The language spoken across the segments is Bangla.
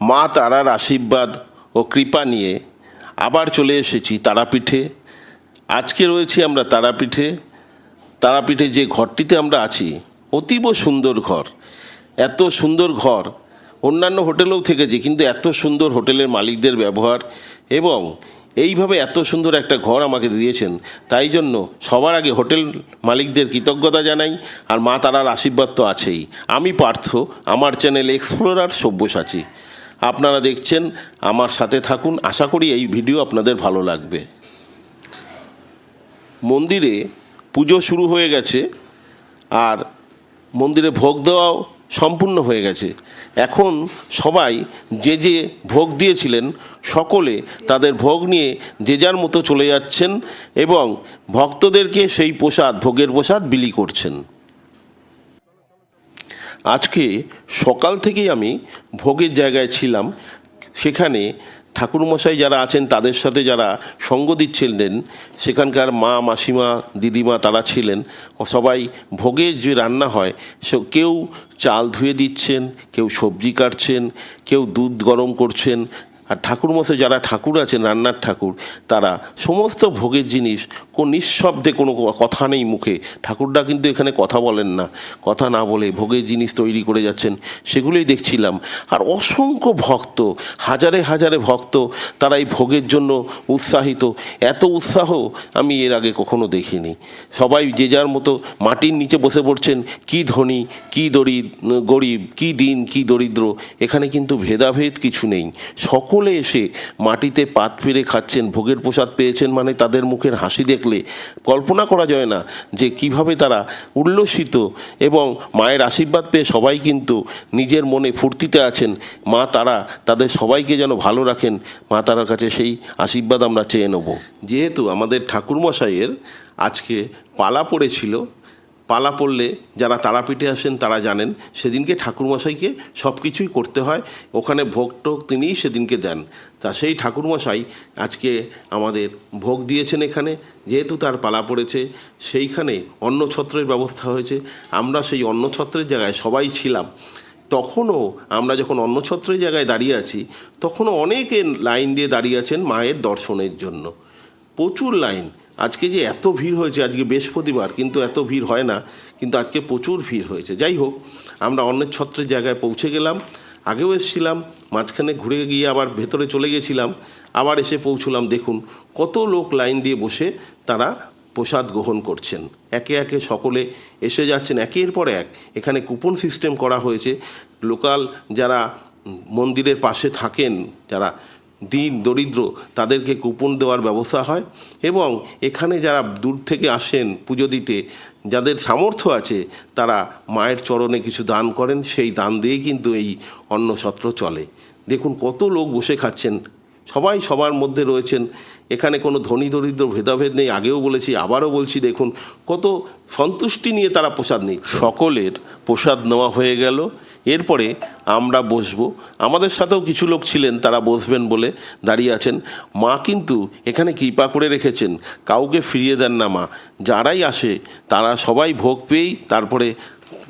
মা তারার আশীর্বাদ ও কৃপা নিয়ে আবার চলে এসেছি তারাপীঠে। আজকে রয়েছি আমরা তারাপীঠে। তারাপীঠে যে ঘরটিতে আমরা আছি, অতীব সুন্দর ঘর। এত সুন্দর ঘর, অন্যান্য হোটেলেও থেকেছি, কিন্তু এত সুন্দর হোটেলের মালিকদের ব্যবহার এবং এইভাবে এত সুন্দর একটা ঘর আমাকে দিয়েছেন। তাই জন্য সবার আগে হোটেল মালিকদের কৃতজ্ঞতা জানাই, আর মা তারার আশীর্বাদ তো আছেই। আমি পার্থ, আমার চ্যানেল এক্সপ্লোরার সব্যসাচী। আপনারা দেখছেন, আমার সাথে থাকুন। আশা করি এই ভিডিও আপনাদের ভালো লাগবে। মন্দিরে পুজো শুরু হয়ে গেছে, আর মন্দিরে ভোগ দেওয়াও সম্পূর্ণ হয়ে গেছে। এখন সবাই যে যে ভোগ দিয়েছিলেন, সকলে তাদের ভোগ নিয়ে যে যার মতো চলে যাচ্ছেন এবং ভক্তদেরকে সেই প্রসাদ, ভোগের প্রসাদ বিলি করছেন। আজকে সকাল থেকেই আমি ভোগের জায়গায় ছিলাম। সেখানে ঠাকুরমশাই যারা আছেন, তাদের সাথে যারা সঙ্গ দিচ্ছিলেন, সেখানকার মা, মাসিমা, দিদিমা তারা ছিলেন। সবাই ভোগের যে রান্না হয়, সে কেউ চাল ধুয়ে দিচ্ছেন, কেউ সবজি কাটছেন, কেউ দুধ গরম করছেন আর ঠাকুরমশাই যারা ঠাকুর আছেন, রান্নার ঠাকুর, তারা সমস্ত ভোগের জিনিস কোন নিঃশব্দে কোনো কথা নেই মুখে। ঠাকুরদা কিন্তু এখানে কথা বলেন না। কথা না বলে ভোগের জিনিস তৈরি করে যাচ্ছেন, সেগুলোই দেখছিলাম। আর অসংখ্য ভক্ত, হাজারে হাজারে ভক্ত, তারা এই ভোগের জন্য উৎসাহিত। এত উৎসাহ আমি এর আগে কখনো দেখিনি। সবাই যে যার মতো মাটির নিচে বসে পড়ছেন, কি ধনী, কি দরিদ গরিব, কি দিন, কি দরিদ্র, এখানে কিন্তু ভেদাভেদ কিছু নেই। সকলে এসে মাটিতে পাত ফিরে খাচ্ছেন, ভোগের প্রসাদ পেয়েছেন মানে তাদের মুখের হাসি দেখলে কল্পনা করা যায় না যে কীভাবে তারা উল্লসিত এবং মায়ের আশীর্বাদ পেয়ে সবাই কিন্তু নিজের মনে ফুর্তিতে আছেন। মা তারা, তাদের সবাইকে যেন ভালো রাখেন, মা তারার কাছে সেই আশীর্বাদ আমরা চেয়ে নেব। যেহেতু আমাদের ঠাকুরমশাইয়ের আজকে পালা পড়েছিল পালা পড়লে যারা তারাপীঠে আসেন তারা জানেন, সেদিনকে ঠাকুরমশাইকে সব কিছুই করতে হয়, ওখানে ভোগ টোগ তিনিই সেদিনকে দেন। তা সেই ঠাকুরমশাই আজকে আমাদের ভোগ দিয়েছেন এখানে, যেহেতু তার পালা পড়েছে, সেইখানে অন্নছত্রের ব্যবস্থা হয়েছে, আমরা সেই অন্নছত্রের জায়গায় সবাই ছিলাম। তখনও আমরা যখন অন্নছত্রের জায়গায় দাঁড়িয়ে আছি, তখনও অনেকে লাইন দিয়ে দাঁড়িয়ে আছেন মায়ের দর্শনের জন্য। প্রচুর লাইন আজকে যে এত ভিড় হয়েছে, আজকে বৃহস্পতিবার, কিন্তু এত ভিড় হয় না, কিন্তু আজকে প্রচুর ভিড় হয়েছে। যাই হোক, আমরা অন্যের ছত্রের জায়গায় পৌঁছে গেলাম, আগেও এসেছিলাম, মাঝখানে ঘুরে গিয়ে আবার ভেতরে চলে গেছিলাম, আবার এসে পৌঁছলাম। দেখুন, কত লোক লাইন দিয়ে বসে তারা প্রসাদ গ্রহণ করছেন। একে একে সকলে এসে যাচ্ছেন একের পর এক। এখানে কুপন সিস্টেম করা হয়েছে। লোকাল যারা মন্দিরের পাশে থাকেন, যারা দিন দরিদ্র তাদেরকে কুপন দেওয়ার ব্যবস্থা হয় এবং এখানে যারা দূর থেকে আসেন পুজো দিতে, যাদের সামর্থ্য আছে, তারা মায়ের চরণে কিছু দান করেন, সেই দান দিয়েই কিন্তু এই অন্নছত্র চলে। দেখুন কত লোক বসে খাচ্ছেন সবাই সবার মধ্যে রয়েছেন। এখানে কোনো ধনী দরিদ্র ভেদাভেদ নেই। আগেও বলেছি, আবারও বলছি, দেখুন, কত সন্তুষ্টি নিয়ে তারা প্রসাদ নিচ্ছে। সকলের প্রসাদ নেওয়া হয়ে গেল। এরপরে আমরা বসবো। আমাদের সাথেও কিছু লোক ছিলেন, তারা বসবেন বলে দাঁড়িয়ে আছেন। মা কিন্তু এখানে কৃপা করে রেখেছেন। কাউকে ফিরিয়ে দেন না মা। যারাই আসে, তারা সবাই ভোগ পেয়েই তারপরে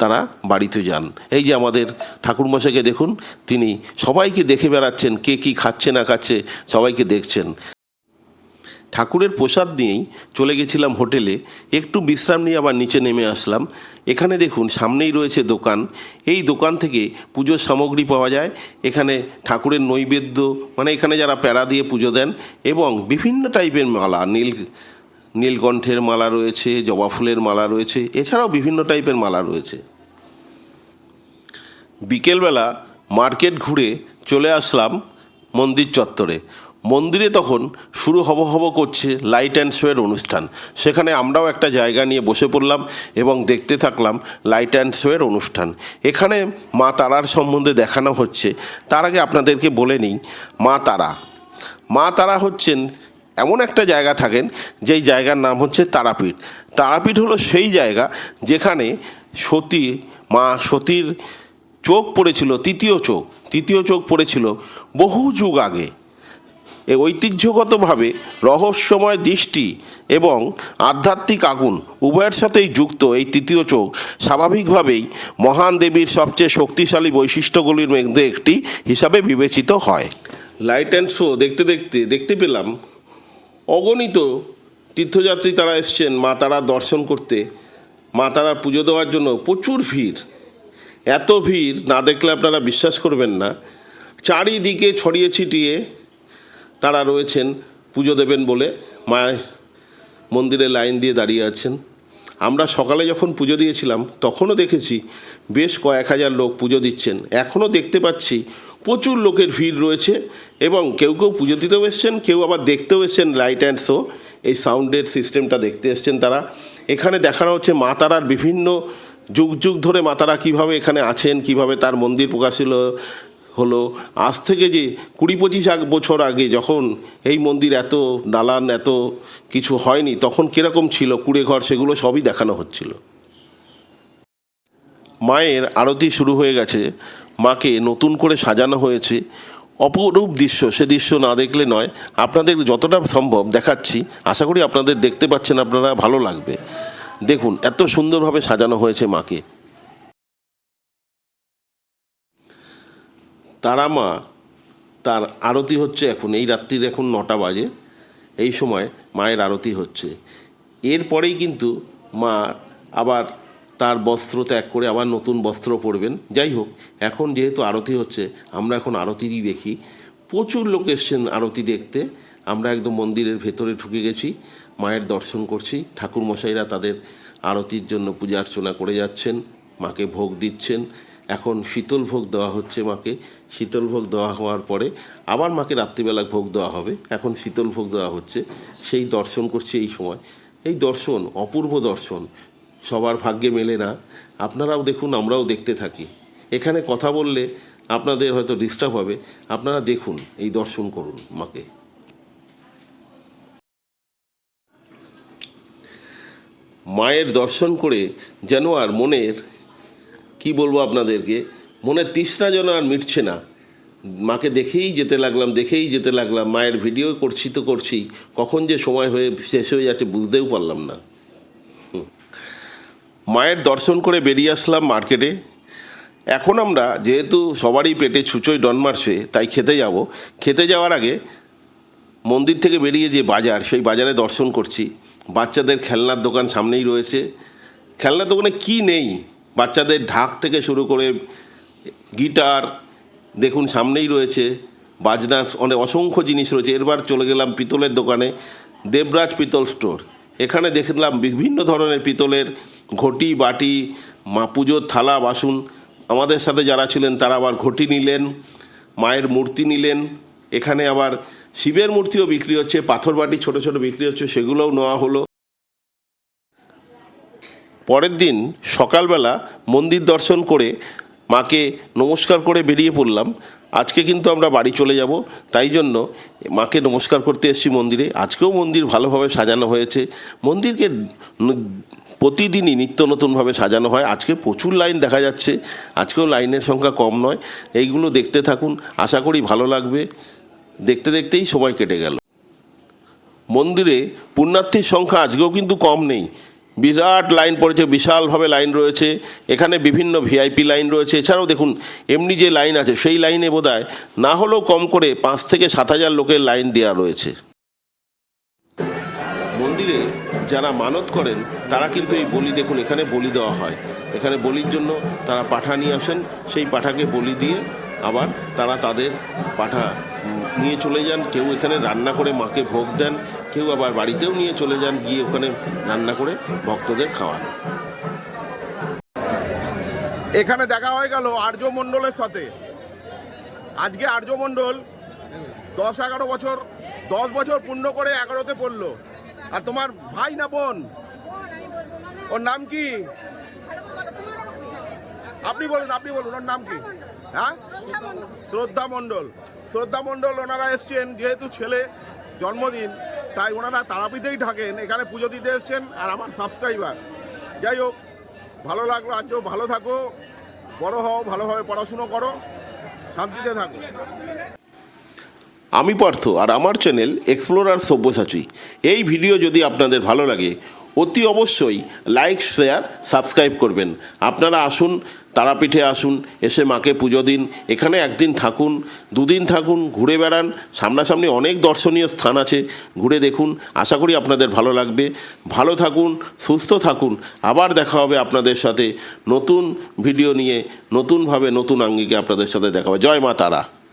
তারা বাড়িতে যান। এই যে আমাদের ঠাকুরমশাইকে দেখুন, তিনি সবাইকে দেখে বেড়াচ্ছেন, কে কী খাচ্ছে না খাচ্ছে, সবাইকে দেখছেন। ঠাকুরের প্রসাদ নিয়েই চলে গেছিলাম হোটেলে, একটু বিশ্রাম নিয়ে আবার নিচে নেমে আসলাম। এখানে দেখুন, সামনেই রয়েছে দোকান। এই দোকান থেকে পুজোর সামগ্রী পাওয়া যায়। এখানে ঠাকুরের নৈবেদ্য মানে এখানে যারা প্যারা দিয়ে পুজো দেন, এবং বিভিন্ন টাইপের মালা, নীল নীলকণ্ঠের মালা রয়েছে, জবা ফুলের মালা রয়েছে, এছাড়াও বিভিন্ন টাইপের মালা রয়েছে। বিকেলবেলা মার্কেট ঘুরে চলে আসলাম মন্দির চত্বরে। মন্দিরে তখন শুরু হব হব করছে লাইট অ্যান্ড শোয়ের অনুষ্ঠান। সেখানে আমরাও একটা জায়গা নিয়ে বসে পড়লাম এবং দেখতে থাকলাম লাইট অ্যান্ড শোয়ের অনুষ্ঠান। এখানে মা তারার সম্বন্ধে দেখানো হচ্ছে। তার আগে আপনাদেরকে বলে নিই, মা তারা। মা তারা হচ্ছেন এমন একটা জায়গা থাকেন, যেই জায়গার নাম হচ্ছে তারাপীঠ। তারাপীঠ হলো সেই জায়গা যেখানে সতী, মা সতীর চোখ পড়েছিল, তৃতীয় চোখ। তৃতীয় চোখ পড়েছিল বহু যুগ আগে। এ ঐতিহ্যগতভাবে রহস্যময় দৃষ্টি এবং আধ্যাত্মিক আগুন উভয়ের সাথেই যুক্ত এই তৃতীয় চোখ। স্বাভাবিকভাবেই মহান দেবীর সবচেয়ে শক্তিশালী বৈশিষ্ট্যগুলির মধ্যে একটি হিসাবে বিবেচিত হয়। লাইট অ্যান্ড শো দেখতে দেখতে দেখতে পেলাম। অগণিত তীর্থযাত্রী তারা এসছেন, মা তারা দর্শন করতে। মা তারা পুজো দেওয়ার জন্য প্রচুর ভিড়। এত ভিড় না দেখলে আপনারা বিশ্বাস করবেন না। চারিদিকে ছড়িয়ে ছিটিয়ে তারা রয়েছেন, পুজো দেবেন বলে। মায়ের মন্দিরে লাইন দিয়ে দাঁড়িয়ে আছেন। আমরা সকালে যখন পুজো দিয়েছিলাম, তখনও দেখেছি বেশ কয়েক হাজার লোক পুজো দিচ্ছেন। এখনও দেখতে পাচ্ছি প্রচুর লোকের ভিড় রয়েছে এবং কেউ কেউ পুজো দিতেও এসছেন, কেউ আবার দেখতেও এসছেন লাইট অ্যান্ড শো এই সাউন্ডের সিস্টেমটা দেখতে এসছেন তারা। এখানে দেখানো হচ্ছে মা তারার বিভিন্ন যুগ যুগ ধরে মা তারা কীভাবে এখানে আছেন, কীভাবে তার মন্দির প্রকাশিত হলো আজ থেকে যে কুড়ি পঁচিশ বছর আগে যখন এই মন্দির এত দালান, এত কিছু হয়নি, তখন কীরকম ছিল? কুড়ে ঘর সেগুলো সবই দেখানো হচ্ছিল। মায়ের আরতি শুরু হয়ে গেছে। মাকে নতুন করে সাজানো হয়েছে। অপরূপ দৃশ্য, সে দৃশ্য না দেখলে নয়। আপনাদের যতটা সম্ভব দেখাচ্ছি। আশা করি আপনাদের দেখতে পাচ্ছেন, আপনারা ভালো লাগবে। দেখুন, এত সুন্দরভাবে সাজানো হয়েছে মাকে। তারা মা তার আরতি হচ্ছে এখন, এই রাত্রির এখন নটা বাজে, এই সময় মায়ের আরতি হচ্ছে। এরপরেই কিন্তু মা আবার তার বস্ত্র ত্যাগ করে আবার নতুন বস্ত্র পরবেন। যাই হোক, এখন যেহেতু আরতি হচ্ছে, আমরা এখন আরতিরই দেখি। প্রচুর লোক এসছেন আরতি দেখতে। আমরা একদম মন্দিরের ভেতরে ঢুকে গেছি, মায়ের দর্শন করছি। ঠাকুরমশাইরা তাদের আরতির জন্য পূজা অর্চনা করে যাচ্ছেন, মাকে ভোগ দিচ্ছেন। এখন শীতল ভোগ দেওয়া হচ্ছে মাকে। শীতল ভোগ দেওয়া হওয়ার পরে আবার মাকে রাত্রিবেলা ভোগ দেওয়া হবে। এখন শীতল ভোগ দেওয়া হচ্ছে। সেই দর্শন করছে এই সময়। এই দর্শন, অপূর্ব দর্শন, সবার ভাগ্যে মেলে না। আপনারাও দেখুন, আমরাও দেখতে থাকি। এখানে কথা বললে আপনাদের হয়তো ডিস্টার্ব হবে। আপনারা দেখুন, এই দর্শন করুন মাকে। মায়ের দর্শন করে যেন আর মনের কি বলব আপনাদেরকে? মনের তৃষ্ণা যেন আর মিটছে না। মাকে দেখেই যেতে লাগলাম, দেখেই যেতে লাগলাম, মায়ের ভিডিও করছি তো করছি, কখন যে সময় হয়ে শেষ হয়ে যাচ্ছে বুঝতেও পারলাম না। মায়ের দর্শন করে বেরিয়ে আসলাম মার্কেটে। এখন আমরা যেহেতু সবারই পেটে ছুঁচোয় ডন মারছে, তাই খেতে যাব। খেতে যাওয়ার আগে মন্দির থেকে বেরিয়ে যে বাজার, সেই বাজারে দর্শন করছি। বাচ্চাদের খেলনার দোকান সামনেই রয়েছে। খেলনার দোকানে কি নেই? বাচ্চাদের ঢাক থেকে শুরু করে গিটার, দেখুন সামনেই রয়েছে বাজনার অনেক অসংখ্য জিনিস রয়েছে। এরবার চলে গেলাম পিতলের দোকানে, দেবরাজ পিতল স্টোর। এখানে দেখলাম বিভিন্ন ধরনের পিতলের ঘটি, বাটি, মা পুজোর থালা, বাসন। আমাদের সাথে যারা ছিলেন, তারা আবার ঘটি নিলেন, মায়ের মূর্তি নিলেন। এখানে আবার শিবের মূর্তিও বিক্রি হচ্ছে, পাথর বাটি ছোটো ছোটো বিক্রি হচ্ছে, সেগুলোও নেওয়া হলো। পরের দিন সকালবেলা মন্দির দর্শন করে মাকে নমস্কার করে বেরিয়ে পড়লাম। আজকে কিন্তু আমরা বাড়ি চলে যাব, তাই জন্য মাকে নমস্কার করতে এসেছি মন্দিরে। আজকেও মন্দির ভালোভাবে সাজানো হয়েছে। মন্দিরকে প্রতিদিনই নিত্য নতুনভাবে সাজানো হয়। আজকে প্রচুর লাইন দেখা যাচ্ছে। আজকেও লাইনের সংখ্যা কম নয়। এইগুলো দেখতে থাকুন। আশা করি ভালো লাগবে। দেখতে দেখতেই সময় কেটে গেল। মন্দিরে পুণ্যার্থীর সংখ্যা আজকেও কিন্তু কম নেই। বিরাট লাইন পড়েছে, বিশালভাবে লাইন রয়েছে। এখানে বিভিন্ন ভিআইপি লাইন রয়েছে। এছাড়াও দেখুন, এমনি যে লাইন আছে, সেই লাইনে বোধহয় না হলেও কম করে পাঁচ থেকে সাত হাজার লোকের লাইন দেওয়া রয়েছে। মন্দিরে যারা মানত করেন, তারা কিন্তু এই বলি দেখুন, এখানে বলি দেওয়া হয়। এখানে বলির জন্য তারা পাঠা নিয়ে আসেন। সেই পাঠাকে বলি দিয়ে আবার তারা তাদের পাঠা নিয়ে চলে যান। কেউ এখানে রান্না করে মাকে ভোগ দেন, কেউ আবার বাড়িতেও নিয়ে চলে যান, গিয়ে ওখানে রান্না করে ভক্তদের খাওয়ান। এখানে দেখা হয়ে গেল আর্য মণ্ডলের সাথে। আজকে আর্য মণ্ডল দশ এগারো বছর, দশ বছর পূর্ণ করে এগারোতে পড়ল। আর তোমার ভাই না বোন? ওর নাম কি? আপনি বলুন আপনি বলুন, ওর নাম কি? হ্যাঁ? শ্রদ্ধা মণ্ডল শ্রদ্ধা মণ্ডল ওনারা এসছেন, যেহেতু ছেলে জন্মদিন, তাই ওনারা তারাপীঠেই থাকেন, এখানে পুজো দিতে এসছেন আর আমার সাবস্ক্রাইবার যাই হোক, ভালো লাগল আজও ভালো থাকো, বড় হও, ভালোভাবে পড়াশুনো করো, শান্তিতে থাকো। আমি পার্থ, আর আমার চ্যানেল এক্সপ্লোরার সব্যসাচী। এই ভিডিও যদি আপনাদের ভালো লাগে অতি অবশ্যই লাইক শেয়ার সাবস্ক্রাইব করবেন। আপনারা আসুন, তারাপীঠে আসুন, এসে মাকে পুজো দিন। এখানে একদিন থাকুন, দুদিন থাকুন, ঘুরে বেড়ান। সামনাসামনি অনেক দর্শনীয় স্থান আছে, ঘুরে দেখুন। আশা করি আপনাদের ভালো লাগবে। ভালো থাকুন, সুস্থ থাকুন। আবার দেখা হবে আপনাদের সাথে নতুন ভিডিও নিয়ে, নতুনভাবে নতুন আঙ্গিকে আপনাদের সাথে দেখা হবে। জয় মা তারা।